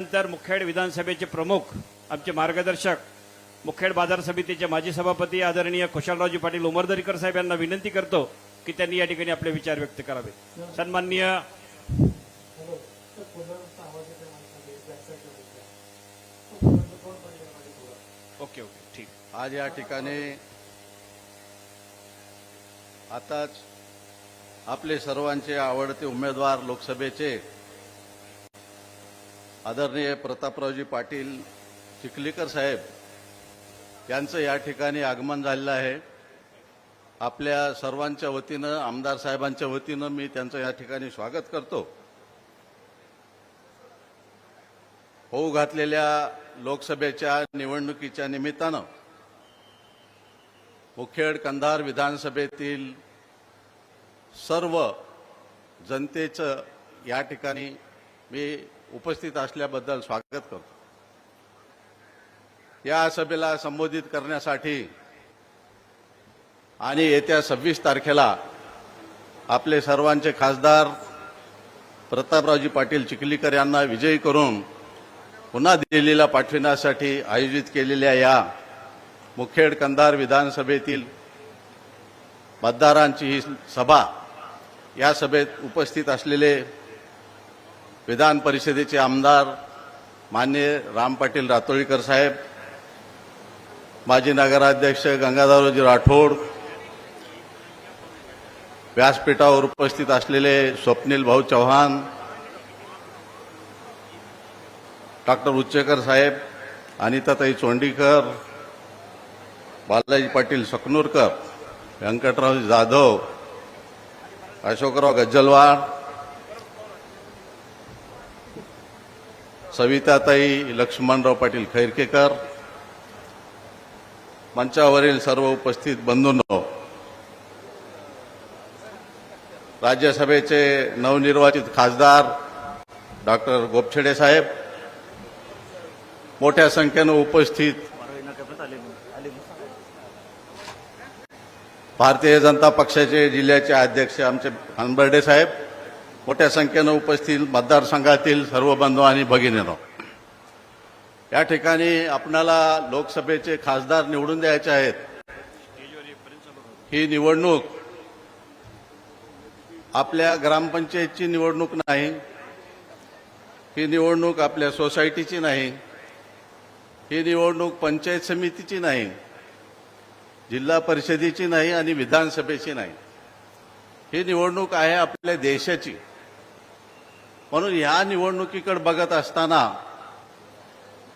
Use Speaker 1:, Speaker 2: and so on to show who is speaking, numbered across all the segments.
Speaker 1: नंतर मुखेड विधानसभेचे प्रमुख आमचे मार्गदर्शक मुखेड बाजार समितीचे माजी सभापती आदरणीय खुशालरावजी पाटील उमरदरीकर साहेब यांना विनंती करतो की त्यांनी या ठिकाणी आपले विचार व्यक्त करावे सन्माननीय ओके ओके ठीक.
Speaker 2: आज या ठिकाणी आताच आपले सर्वांचे आवडते उमेदवार लोकसभेचे आदरणीय प्रतापरावजी पाटील चिखलीकर साहेब यांचं या ठिकाणी आगमन झालेलं आहे. आपल्या सर्वांच्या वतीनं आमदार साहेबांच्या वतीनं मी त्यांचं या ठिकाणी स्वागत करतो. होऊ घातलेल्या लोकसभेच्या निवडणुकीच्या निमित्तानं मुखेड कंधार विधानसभेतील सर्व जनतेचं या ठिकाणी मी उपस्थित असल्याबद्दल स्वागत करतो. या सभेला संबोधित करण्यासाठी आणि येत्या सव्वीस तारखेला आपले सर्वांचे खासदार प्रतापरावजी पाटील चिखलीकर यांना विजयी करून पुन्हा दिल्लीला पाठविण्यासाठी आयोजित केलेल्या या मुखेड कंधार विधानसभेतील मतदारांची ही सभा या सभेत उपस्थित असलेले विधान परिषदेचे आमदार मान्य राम पाटील रातोळीकर साहेब माजी नगराध्यक्ष गंगाधरजी राठोड व्यासपीठावर उपस्थित असलेले स्वप्नील भाऊ चव्हाण डॉक्टर उच्चेकर साहेब अनिताताई चोंडीकर बालाजी पाटील सकनूरकर व्यंकटराव जाधव अशोकराव गज्जलवाड सविताताई लक्ष्मणराव पाटील खैरकेकर मंचावरील सर्व उपस्थित बंधूंनो राज्यसभेचे नवनिर्वाचित खासदार डॉक्टर गोपछेडे साहेब मोठ्या संख्येनं उपस्थित भारतीय जनता पक्षाचे जिल्ह्याचे अध्यक्ष आमचे हनबर्डे साहेब मोठ्या संख्येनं उपस्थित मतदारसंघातील सर्व बंधू आणि भगिनीनो. या ठिकाणी आपणाला लोकसभेचे खासदार निवडून द्यायचे आहेत. ही निवडणूक आपल्या ग्रामपंचायतची निवडणूक नाही. ही निवडणूक आपल्या सोसायटीची नाही. ही निवडणूक पंचायत समितीची नाही. जिल्हा परिषदेची नाही आणि विधानसभेची नाही. ही निवडणूक आहे आपल्या देशाची. म्हणून या निवडणुकीकडे बघत असताना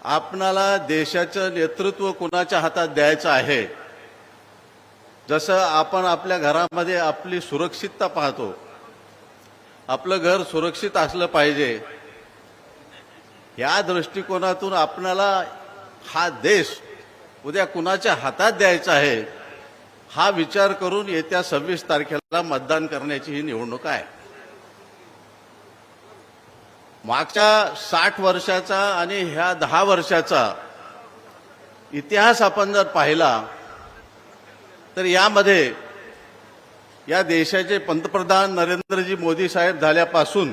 Speaker 2: आपणाला देशाचं नेतृत्व कुणाच्या हातात द्यायचं आहे? जसं आपण आपल्या घरामध्ये आपली सुरक्षितता पाहतो. आपलं घर सुरक्षित असलं पाहिजे. या दृष्टिकोनातून आपणाला हा देश उद्या कुणाच्या हातात द्यायचा आहे? हा विचार करून येत्या सव्वीस तारखेला मतदान करण्याची ही निवडणूक आहे. मागच्या साठ वर्षाचा आणि ह्या दहा वर्षाचा इतिहास आपण जर पाहिला तर यामध्ये या देशाचे पंतप्रधान नरेंद्रजी मोदी साहेब झाल्यापासून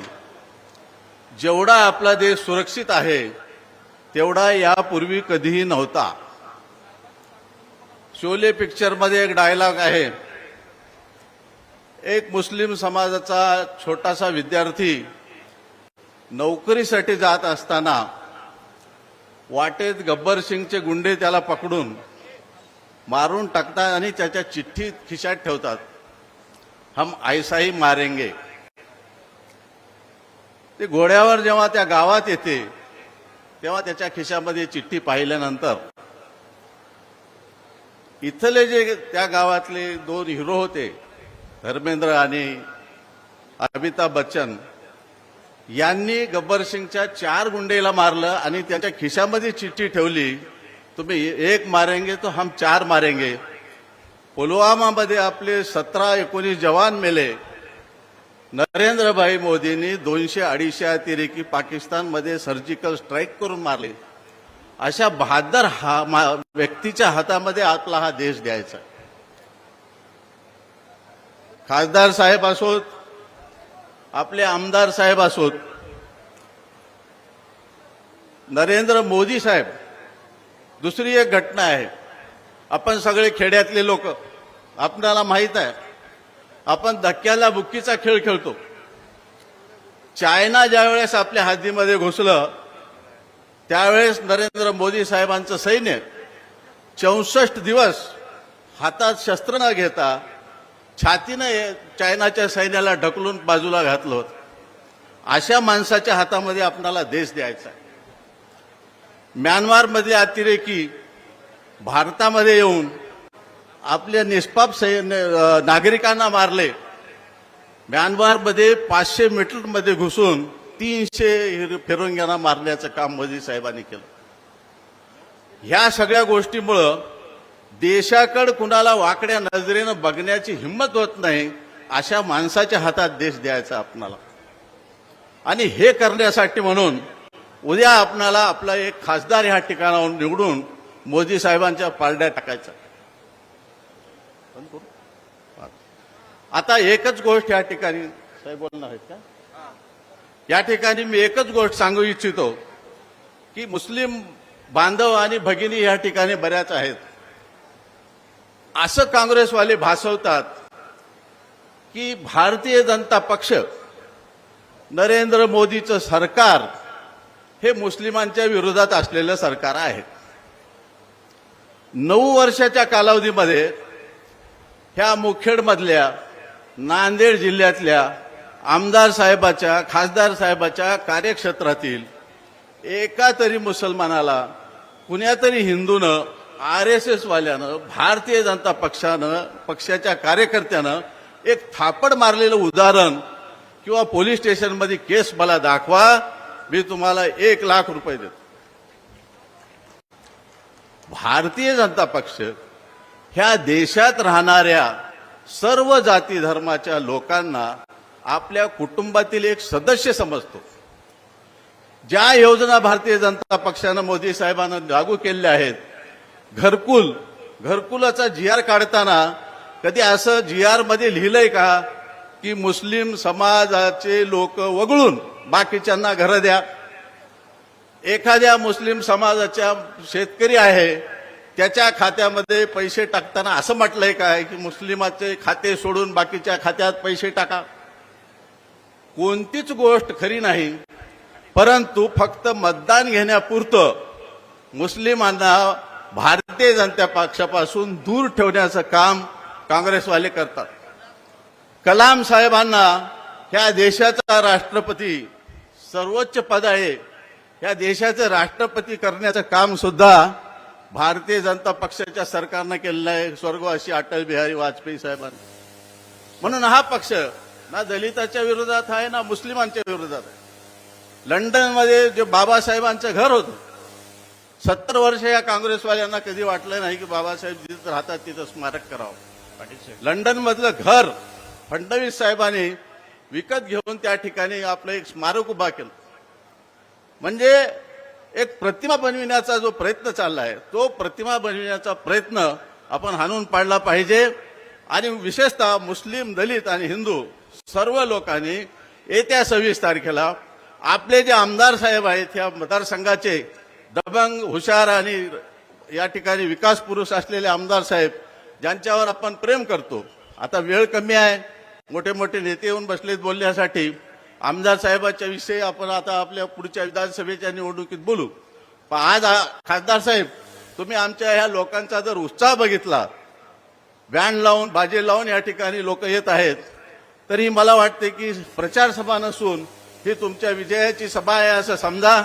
Speaker 2: जेवढा आपला देश सुरक्षित आहे तेवढा यापूर्वी कधीही नव्हता. शोले पिक्चरमध्ये एक डायलॉग आहे एक मुस्लिम समाजाचा छोटासा विद्यार्थी नोकरीसाठी जात असताना वाटेत गब्बर सिंगचे गुंडे त्याला पकडून मारून टाकतात आणि त्याच्या चिठ्ठी खिशात ठेवतात. हम ऐसाही मारेंगे. ते घोड्यावर जेव्हा त्या गावात येते तेव्हा त्याच्या खिशामध्ये चिठ्ठी पाहिल्यानंतर इथले जे त्या गावातले दोन हिरो होते धर्मेंद्र आणि अमिताभ बच्चन यांनी गब्बर सिंगच्या चार गुंडेला मारलं आणि त्याच्या खिशामध्ये चिठ्ठी ठेवली तुम्ही एक मारेंगे तो हम चार मारेंगे. पुलवामामध्ये आपले सतरा एकोणीस जवान मेले. नरेंद्रभाई मोदींनी दोनशे अडीचशे अतिरेकी पाकिस्तानमध्ये सर्जिकल स्ट्राईक करून मारले. अशा बहादर हा मा- व्यक्तीच्या हातामध्ये आपला हा देश द्यायचा. खासदार साहेब असोत आपले आमदार साहेब असोत नरेंद्र मोदी साहेब दुसरी एक घटना आहे. आपण सगळे खेड्यातले लोक आपल्याला माहीत आहे आपण धक्क्याला बुक्कीचा खेळ खेळतो. चायना ज्यावेळेस आपल्या हद्दीमध्ये घुसलं त्यावेळेस नरेंद्र मोदी साहेबांचं सैन्य चौसष्ट दिवस हातात शस्त्र न घेता छातीनं चायनाच्या सैन्याला ढकलून बाजूला घातलं होतं. अशा माणसाच्या हातामध्ये आपणाला देश द्यायचा म्यानमारमध्ये म्यानमारमधले अतिरेकी भारतामध्ये येऊन आपल्या निष्पाप सैन्य नागरिकांना मारले. म्यानमारमध्ये पाचशे मीटरमध्ये घुसून तीनशे फिरंग्यांना मारण्याचं काम मोदी साहेबांनी केलं. ह्या सगळ्या गोष्टीमुळं देशाकडे कुणाला वाकड्या नजरेनं बघण्याची हिंमत होत नाही अशा माणसाच्या हातात देश द्यायचा आपणाला. आणि हे करण्यासाठी म्हणून उद्या आपणाला आपला एक खासदार ह्या ठिकाणावर निवडून मोदी साहेबांच्या पारड्या टाकायचा. आता एकच गोष्ट या ठिकाणी साहेब बोलणार आहेत का? या ठिकाणी मी एकच गोष्ट सांगू इच्छितो की मुस्लिम बांधव आणि भगिनी या ठिकाणी बऱ्याच आहेत. असं काँग्रेसवाले भासवतात की भारतीय जनता पक्ष नरेंद्र मोदीचं सरकार हे मुस्लिमांच्या विरोधात असलेलं सरकार आहे. नऊ वर्षाच्या कालावधीमध्ये ह्या मुखेडमधल्या नांदेड जिल्ह्यातल्या आमदार साहेबाच्या खासदार साहेबाच्या कार्यक्षेत्रातील एका तरी मुसलमानाला कुण्यातरी हिंदूनं आर एस एस वाल्यानं भारतीय जनता पक्षानं पक्षाच्या कार्यकर्त्यानं एक थापड मारलेलं उदाहरण किंवा पोलीस स्टेशनमध्ये केस मला दाखवा मी तुम्हाला एक लाख रुपये देतो. भारतीय जनता पक्ष ह्या देशात राहणाऱ्या सर्व जाती धर्माच्या लोकांना आपल्या कुटुंबातील एक सदस्य समजतो. ज्या योजना भारतीय जनता पक्षानं मोदी साहेबांना लागू केलेल्या आहेत घरकुल घरकुलाचा जी आर काढताना कधी असं जी आरमध्ये लिहिलंय का की मुस्लिम समाजाचे लोक वगळून बाकीच्यांना घरं द्या? एखाद्या मुस्लिम समाजाच्या शेतकरी आहे त्याच्या खात्यामध्ये पैसे टाकताना असं म्हटलंय काय की मुस्लिमाचे खाते सोडून बाकीच्या खात्यात पैसे टाका? कोणतीच गोष्ट खरी नाही परंतु फक्त मतदान घेण्यापुरतं मुस्लिमांना भारतीय जनता पक्षापासून दूर ठेवण्याचं काम काँग्रेसवाले करतात. कलाम साहेबांना ह्या देशाचा राष्ट्रपती सर्वोच्च पद आहे. या देशाचं राष्ट्रपती करण्याचं काम सुद्धा भारतीय जनता पक्षाच्या सरकारनं केलेलं आहे. स्वर्गवासी अटल बिहारी वाजपेयी साहेबांनी. म्हणून हा पक्ष ना दलिताच्या विरोधात आहे ना मुस्लिमांच्या विरोधात आहे. लंडनमध्ये जे बाबासाहेबांचं घर होतं सत्तर वर्ष या काँग्रेसवाल्यांना कधी वाटलं नाही की बाबासाहेब जिथं राहतात तिथं स्मारक करावं.
Speaker 1: पाटील साहेब
Speaker 2: लंडन मधलं घर फडणवीस साहेबांनी विकत घेऊन त्या ठिकाणी आपलं एक स्मारक उभा केलं. म्हणजे एक प्रतिमा बनविण्याचा जो प्रयत्न चालला आहे तो प्रतिमा बनविण्याचा प्रयत्न आपण हाणून पाडला पाहिजे. आणि विशेषतः मुस्लिम दलित आणि हिंदू सर्व लोकांनी येत्या सव्वीस तारखेला आपले जे आमदार साहेब आहेत या मतदारसंघाचे दबंग हुशार आणि या ठिकाणी विकास पुरुष असलेले आमदार साहेब ज्यांच्यावर आपण प्रेम करतो. आता वेळ कमी आहे. मोठे मोठे नेते येऊन बसलेत बोलण्यासाठी. आमदार साहेबाच्या विषयी आपण आता आपल्या पुढच्या विधानसभेच्या निवडणुकीत बोलू. पण आज खासदार साहेब तुम्ही आमच्या ह्या लोकांचा जर उत्साह बघितला बँड लावून बाजे लावून या ठिकाणी लोक येत आहेत तरी मला वाटते की प्रचार सभा नसून ही तुमच्या विजयाची सभा आहे असं समजा.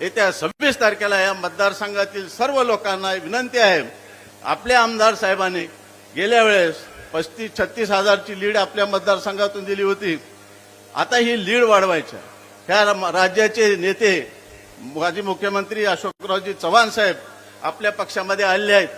Speaker 2: येत्या सव्वीस तारखेला या मतदारसंघातील सर्व लोकांना विनंती आहे. आपल्या आमदार साहेबांनी गेल्या वेळेस पस्तीस छत्तीस हजारची लीड आपल्या मतदारसंघातून दिली होती. आता ही लीड वाढवायची ह्या राज्याचे नेते माजी मुख्यमंत्री अशोकरावजी चव्हाण साहेब आपल्या पक्षामध्ये आलेले आहेत.